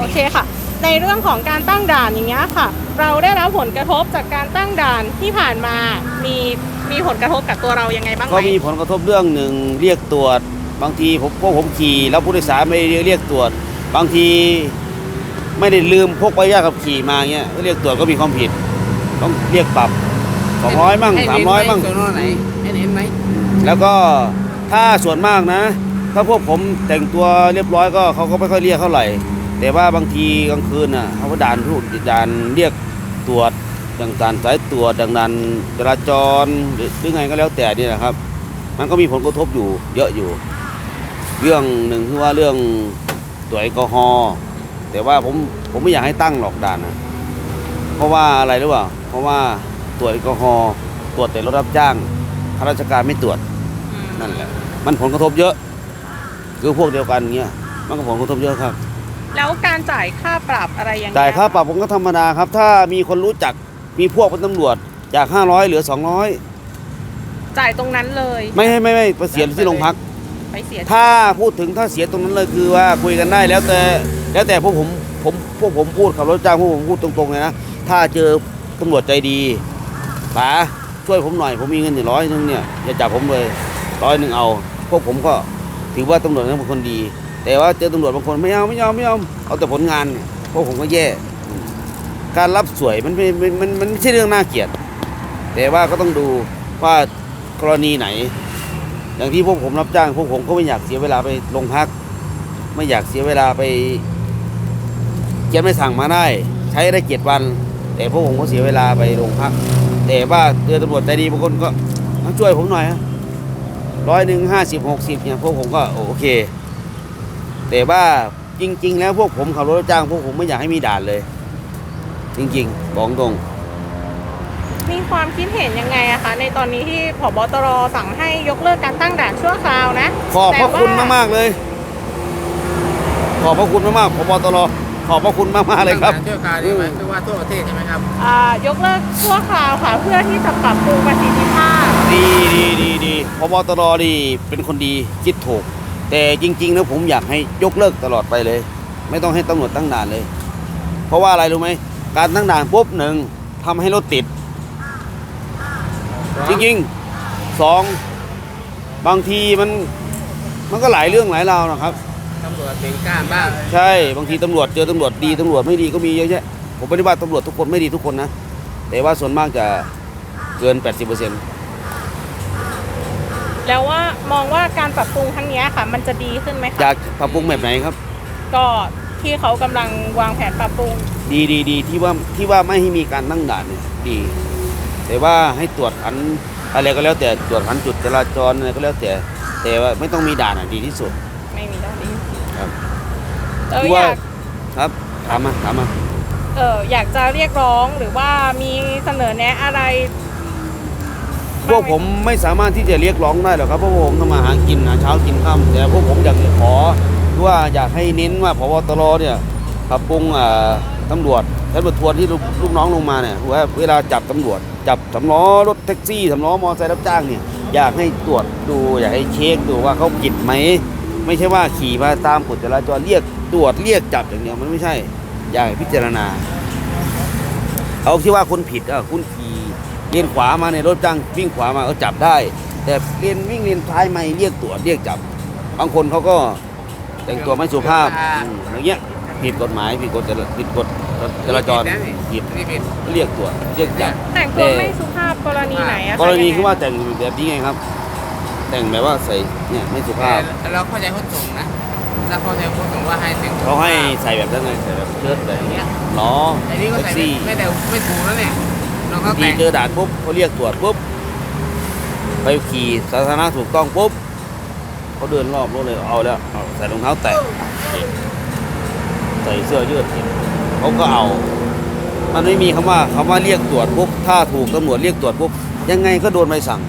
โอเคค่ะ ในเรื่องของการตั้งด่านอย่างเงี้ยค่ะ เราได้รับผลกระทบจากการตั้งด่านที่ผ่านมา มีมีผลกระทบกับตัวเรายังไงบ้างไหก็มมีผลกระทบเรื่องหนึ่งเรียกตรวจ บางทีผมพวกผมขี่แล้วผู้โดยสารไม่ได้เรียกตรวจ บางทีไม่ได้ลืมพกใบอนุญาตขับขี่มาเงี้ยเรียกตรวจก็มีความผิด ต้องเรียกปรับสองร้อยมั่งให้สามเน้นร้อยไหมั่งสอนอไหนให้เน้นไหมแล้วก็ถ้าส่วนมากนะ ถ้าพวกผมแต่งตัวเรียบร้อยก็เขาก็ไม่ค่อยเรียกเท่าไหร่ แต่ว่าบางทีกลางคืนน่ะเขาก็ด่านทุกด่านเรียกตรวจดังด่านสายตรวจดังด่านจราจรหรือหรือไงก็แล้วแต่นี่นะครับ มันก็มีผลกระทบอยู่เยอะอยู่ เรื่องหนึ่งคือว่าเรื่องตรวจแอลกอฮอล์แต่ว่าผมผมไม่อยากให้ตั้งหรอกด่านนะเพราะว่าอะไรหรือเปล่าเพราะว่าตรวจแอลกอฮอล์ตรวจแต่รถรับจ้างข้าราชการไม่ตรวจนั่นแหละมันผลกระทบเยอะ คือพวกเดียวกันเงี้ยมันก็ผลกระทบเยอะครับ แล้วการจ่ายค่าปรับอะไรยังไงจ่ายค่าปรับผมก็ธรรมดาครับ ถ้ามีคนรู้จักมีพวกเป็นตำรวจจาก 500 เหลือ 200 จ่ายตรงนั้นเลยไม่ให้ไม่ไม่ไปเสียที่โรงพัก ไปเสียถ้าพูดถึงถ้าเสียตรงนั้นเลยคือว่าคุยกันได้แล้วแต่แล้วแต่พวกผมผมพวกผมพูดขับรถจ้างพวกผมพูดตรงๆเลยนะถ้าเจอตำรวจใจดีป๋าช่วยผมหน่อยผมมีเงินอยู่ร้อยนึงเนี่ยอย่าจับผมเลยร้อยหนึ่งเอา พวกผมก็ถือว่าตำรวจนั้นเป็นคนดี แต่ว่าเจอตำรวจบางคนไม่เอาไม่เอาไม่เอาเอาแต่ผลงานเนี่ยพวกผมก็แย่ การรับสวยมันไม่มันมันมันไม่ใช่เรื่องน่าเกลียด แต่ว่าก็ต้องดูว่ากรณีไหน อย่างที่พวกผมรับจ้าง พวกผมก็ไม่อยากเสียเวลาไปโรงพัก ไม่อยากเสียเวลาไปเขียนไม่สั่งมาได้ ใช้ได้เจ็ดวัน แต่พวกผมก็เสียเวลาไปโรงพัก แต่ว่าเจอตำรวจใจดีบางคนก็ช่วยผมหน่อยร้อยหนึ่งห้าสิบหกสิบเนี่ยพวกผมก็โอเค แต่ว่าจริง ๆ แล้วพวกผมขับรถรับจ้างพวกผมไม่อยากให้มีด่านเลย จริงๆบอกตรง มีความคิดเห็นยังไงอะคะ ในตอนนี้ที่ผบตรสั่งให้ยกเลิกการตั้งด่านชั่วคราวนะขอบพระคุณแต่ว่มากๆเลย ขอบพระคุณมากๆพบตรขอบพระคุณมากๆเลยครับ ตั้งด่านเที่ยวการได้ไหมคือว่าทั่วประเทศใช่ไหมครับ อ่ายกเลิกชั่วคราวค่ะ เพื่อที่จะปรับปรุงประสิทธิภาพ ดีดีดีดีพบตรดีเป็นคนดีคิดถูก แต่จริงๆนะผมอยากให้ยกเลิกตลอดไปเลย ไม่ต้องให้ตำรวจตั้งด่านเลย เพราะว่าอะไรรู้ไหมการตั้งด่านปุ๊บหนึ่งทำให้รถติด จริงๆสองบางทีมันมันก็หลายเรื่องหลายราวนะครับตำรวจเป็นกล้ามบ้างใช่บางทีตำรวจเจอตำรวจดีตำรวจไม่ดีก็มีเยอะแยะผมไม่ได้ว่าตำรวจทุกคนไม่ดีทุกคนนะแต่ว่าส่วนมากจะเกิน 80% แล้วว่ามองว่าการปรับปรุงครั้งเนี้ยค่ะ มันจะดีขึ้นไหมอคะยากปรับปรุงแบบไหนครับ ก็ที่เขากำลังวางแผนปรับปรุงดีดีดีที่ว่าที่ว่าไม่ให้มีการตั้งด่านเนี่ยดี แต่ว่าให้ตรวจขันอะไรก็แล้วแต่ตรวจขันจุดจราจรอะไรก็แล้วแต่ แต่ว่าไม่ต้องมีด่านอะดีที่สุด ไม่มีด้านนี้ครับ เออที่อว่ายาก ครับถามมาถามมา เอออยากจะเรียกร้องหรือว่ามีเสนอแนะอะไร พวกผมไม่สามารถที่จะเรียกร้องได้หรอกครับเพราะพวกผมทำมาหากินหาเช้ากินค่ำแต่พวกผมอยากจะขอว่าอยากให้เน้นว่าพบตรเนี่ยปรับปรุงตำรวจชั้นประทวนที่ลูกน้องลงมาเนี่ยว่าเวลาจับตำรวจ จับสำล้อรถแท็กซี่สำล้อมอเตอร์ไซค์รับจ้างเนี่ยอยากให้ตรวจดูอยากให้เช็คดูว่าเขาผิดไหมไม่ใช่ว่าขี่มาตามกฎจราจรเรียกตรวจเรียกจับอย่างเดียวมันไม่ใช่ อยากพิจารณาเอาที่ว่าคนผิดอะคุณข เลนขวามาในยรถจ้างวิ่งขวามาก็จับได้ แต่เลนวิ่งเลนซ้ายไม่เรียกตรวจเรียกจับ บางคนเขาก็แต่งตัวไม่สุภาพอืมอย่างเงี้ยผิดกฎหมายผิดกฎจราผิดกฎจราจรผิดนี่ผิดเรียกตรวจเรียกจับแต่งตัวไม่สุภาพกรณีไหนอะะกรณียังไงคือว่าแต่งแบบนี้ไงครับ แต่งแบบว่าใส่เนี่ยไม่สุภาพแต่เราเข้าใจขนส่งนะเราเข้าใจขนส่งว่าให้แต่งตัวเขาให้ใส่แบบนั้นไงใส่แบบเชิ้ตแบบเนี้ยล้อไอ้นี่ก็แท็กใส่ซี่ไม่แต่ไม่ถูกแล้วเนี่ย เราก็ทีแต่งเจอด่านปุ๊บเขาเรียกตรวจปุ๊บไปขี่สาธารณะถูกต้องปุ๊บเขาเดินรอบรถเลยเอาแล้วเอาใส่รองเท้าแตะใส่เสื้อยืดเขาก็เอา มันไม่มีคำว่าคำว่าเรียกตรวจปุ๊บถ้าถูกตำรวจเรียกตรวจปุ๊บยังไงก็โดนใบสั่ง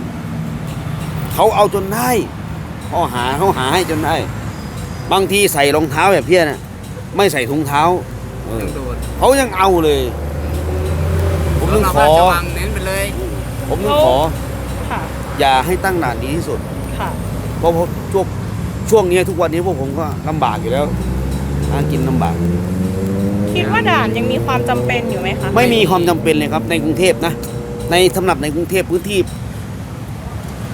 เขาเอาจนได้เขาหาเขาหาให้จนได้ บางทีใส่รองเท้าแบบเพี้ยนะไม่ใส่ถุงเท้าเออยังโดนเขายังเอาเลย ผมถึงขอเราก็จะวางเน้นไปเลยผมถึงขอ ค่ะ อย่าให้ตั้งด่านดีที่สุด ค่ะ เพราะช่วงช่วงนี้ทุกวันนี้พวกผมก็ลำบากอยู่แล้วหากินลำบาก คิดว่าด่านยังมีความจำเป็นอยู่ไหมคะไม่มีความจำเป็นเลยครับ ในกรุงเทพนะ ในสำหรับในกรุงเทพพื้นที่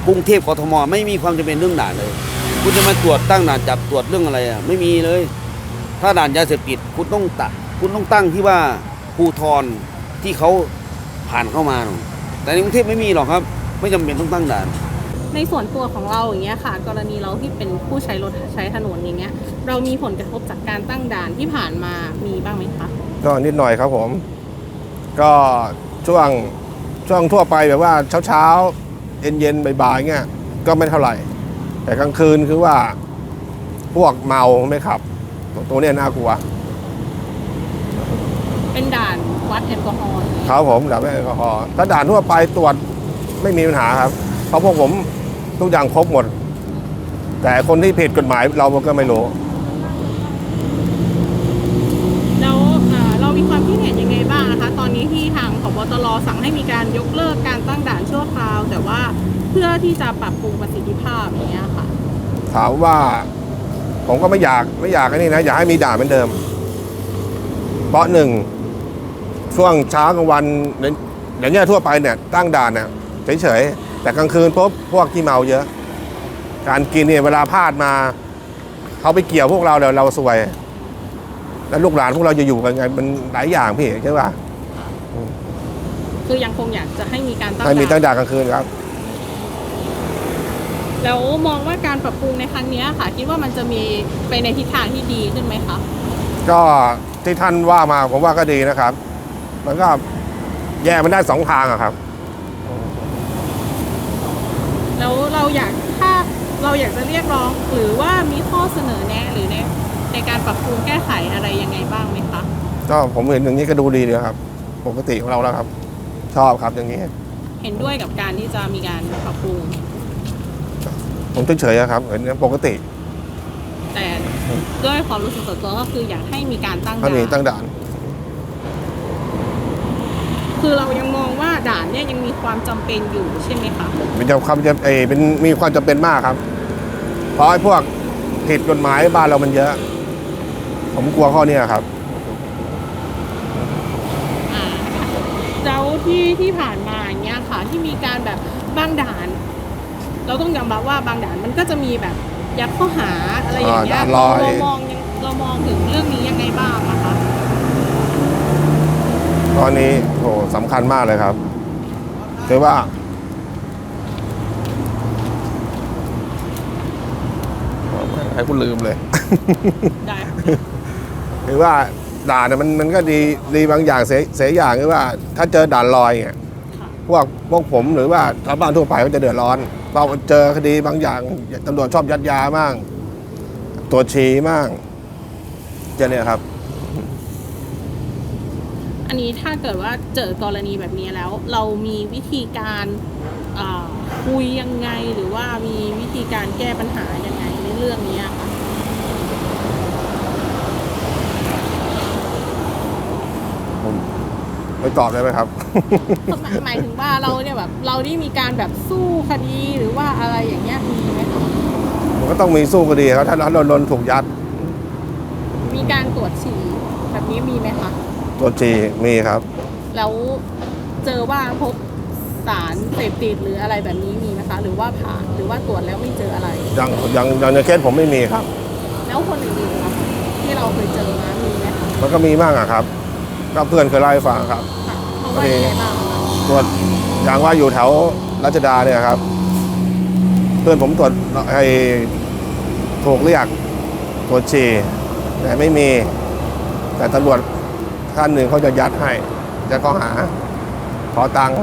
กรุงเทพกทมไม่มีความจำเป็นเรื่องด่านเลย คุณจะมาตรวจตั้งด่านจับตรวจเรื่องอะไรอะไม่มีเลย ถ้าด่านยาเสพติดคุณต้องตะคุณต้องตั้งที่ว่าภูทรที่เขา ผ่านเข้ามาหรอกแต่ในกรุงเทพไม่มีหรอกครับ ไม่จำเป็นต้องตั้งด่าน ในส่วนตัวของเราอย่างเงี้ยค่ะ กรณีเราที่เป็นผู้ใช้รถใช้ถนนอย่างเงี้ย เรามีผลกระทบจากการตั้งด่านที่ผ่านมามีบ้างไหมคะก็นิดหน่อยครับผม ก็ช่วงช่วงทั่วไปแบบว่าเช้าเช้าเย็นเย็นๆบ่ายๆเงี้ยก็ไม่เท่าไหร่ แต่กลางคืนคือว่า พวกเมาไม่ขับ ตัวเนี้ยน่ากลัว เป็นด่านวัดแอลกอฮอล์อย่างเงี้ยครับผมดับแอลกอฮอล์ถ้าด่านทั่วไปตรวจไม่มีปัญหาครับ เพราะพวกผมทุกอย่างครบหมด แต่คนที่ผิดกฎหมายเราก็ไม่รู้แล้วเอ่อเรามีความคิดเห็นยังไงบ้างนะคะ ตอนนี้ที่ทางผบตรสั่งให้มีการยกเลิกการตั้งด่านชั่วคราว แต่ว่าเพื่อที่จะปรับปรุงประสิทธิภาพอย่างเงี้ยค่ะถามว่าผมก็ไม่อยากไม่อยากไอ้นี่นะ อยากให้มีด่านเหมือนเดิมเพราะหนึ่ง ช่วงเช้ากลางวันอย่างเงี้ยทั่วไปเนี่ยตั้งด่านเนี่ยเฉยๆแต่กลางคืนพบพวกที่เมาเยอะ การกินเนี่ยเวลาพลาดมาเขาไปเกี่ยวพวกเราเดี๋ยวเราซวย แล้วลูกหลานพวกเราจะอยู่กันไงมันหลายอย่างพี่ใช่ป่ะคือยังคงอยากจะให้มีการตั้งให้มีตั้งด่านด่านกลางคืนครับ แล้วมองว่าการปรับปรุงในครั้งเนี้ยค่ะ คิดว่ามันจะมีไปในทิศทางที่ดีขึ้นไหมคะก็ที่ท่านว่ามาผมว่าก็ดีนะครับ มันก็แย่มันได้สองทางอะครับ แล้วเราอยากถ้าเราอยากจะเรียกร้องหรือว่ามีข้อเสนอแนะหรือในในการปรับปรุงแก้ไขอะไรยังไงบ้างไหมคะก็ผมเห็นอย่างนี้ก็ดูดีเลยครับ ปกติของเราแล้วครับ ชอบครับอย่างนี้ เห็นด้วยกับการที่จะมีการปรับปรุงผมเฉยๆอะครับเห็นปกติ แต่ด้วยความรู้สึกส่วนตัวก็คืออยากให้มีการตั้งถ้าด่ามีตั้นงด่าน คือเรายังมองว่าด่านเนี่ยยังมีความจำเป็นอยู่ใช่ไหมคะเป็นความจะเออเป็นมีความจำเป็นมากครับ เพราะไอ้พวกผิดกฎหมายบ้านเรามันเยอะ ผมกลัวข้อเนี้ยครับ อ่าแล้วที่ที่ผ่านมาอย่างเงี้ยค่ะที่มีการแบบบางด่าน เราต้องยอมรับว่าบางด่านมันก็จะมีแบบยัดข้อหาอะไรอย่างเงี้ยอ่าด่านลอยเรามองยังเรามองถึงเรื่องนี้ยังไงบ้างนะคะ ตอนนี้โหสำคัญมากเลยครับคือว่า ให้คุณลืมเลย ได้ค่ะคือว่าด่านเนี่ยมันมันก็ดีดีบางอย่างเสียเสียอย่างคือว่า ถ้าเจอด่านลอยเนี่ยค่ะพวกพวกผมหรือว่าชาวบ้านทั่วไปก็จะเดือดร้อนเพราะเจอคดีบางอย่างตำรวจชอบยัดยามั่งตัวจฉีมั่งเจะเนี่ยครับ อันนี้ถ้าเกิดว่าเจอกรณีแบบนี้แล้ว เรามีวิธีการอ่าคุยยังไงหรือว่ามีวิธีการแก้ปัญหายังไงในเรื่องนี้อะค่ะผมไม่ตอบได้ไหมครับหมายหมายถึงว่าเราเนี่ยแบบเราได้มีการแบบสู้คดีหรือว่าอะไรอย่างเงี้ยมีไหมคะมันก็ต้องมีสู้คดีครับถ้าเราโดนถูกยัด มีการตรวจฉี่แบบนี้มีไหมคะ ตัวจีมีครับ แล้วเจอว่าพบสารเสพติดหรืออะไรแบบนี้มีไหมคะ หรือว่าผ่านหรือว่าตรวจแล้วไม่เจออะไรอย่างอย่างอย่างในเคสผมไม่มีครับ แล้วคนอื่นๆนะคะที่เราเคยเจอมามีไหมคะมันก็มีมากอะครับ ก็เพื่อนเคยเล่าให้ฟังครับ ค่ะเขาว่ายังไงบ้างคะตรวจอย่างว่าอยู่แถวรัชดาเนี่ยครับ เพื่อนผมตรวจไอ้ถูกเรียกตรวจฉี่แต่ไม่มี แต่ตำรวจ ท่านหนึ่งเขาจะยัดให้ จะข้อหา ขอตังค์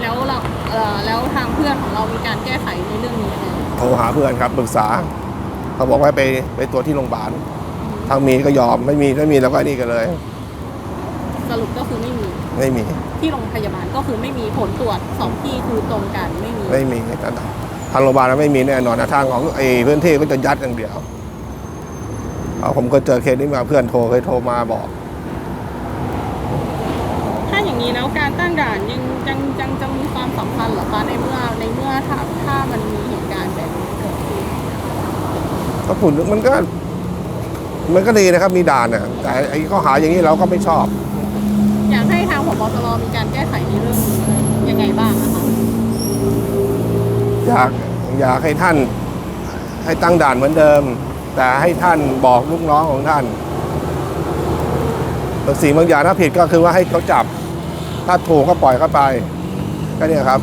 แล้วเราเอ่อแล้วทางเพื่อนของเรามีการแก้ไขในเรื่องนี้ยังไงโทรหาเพื่อนครับปรึกษา เขาบอกว่าไปไปตรวจที่โรงพยาบาลทางมีก็ยอมไม่มีไม่มีแล้วก็ไอ้นี่กันเลย สรุปก็คือไม่มีไม่มีที่โรงพยาบาลก็คือไม่มีผลตรวจสองที่คือตรงกันไม่มีไม่มีแต่ทางโรงพยาบาลไม่มีแน่นอนนะทางของไอ้พื้นที่ก็จะยัดอย่างเดียวเอาผมก็เจอเคสนี้มาเพื่อนโทรเคยโทรมาบอกถ้าอย่าง นี้แล้วการตั้งด่านยังยังยังจะมีความสำคัญเหรอคะในเมื่อในเมื่อถ้าถ้ามันมีเหตุการณ์แบบนี้เกิดขึ้นก็ผุนมันก็ มันก็ดีนะครับมีด่านน่ะแต่ไอ้ข้อหาอย่างนี้เราก็ไม่ชอบ อยากให้ทางผบตรมีการแก้ไขในเรื่องนี้ยังไงบ้างนะคะอยากอยากให้ท่านให้ตั้งด่านเหมือนเดิม แต่ให้ท่านบอกลูกน้องของท่านบางสิ่งบางอย่างถ้าผิดก็คือว่าให้เขาจับ ถ้าถูกก็ปล่อยเข้าไป ก็เนี่ยครับ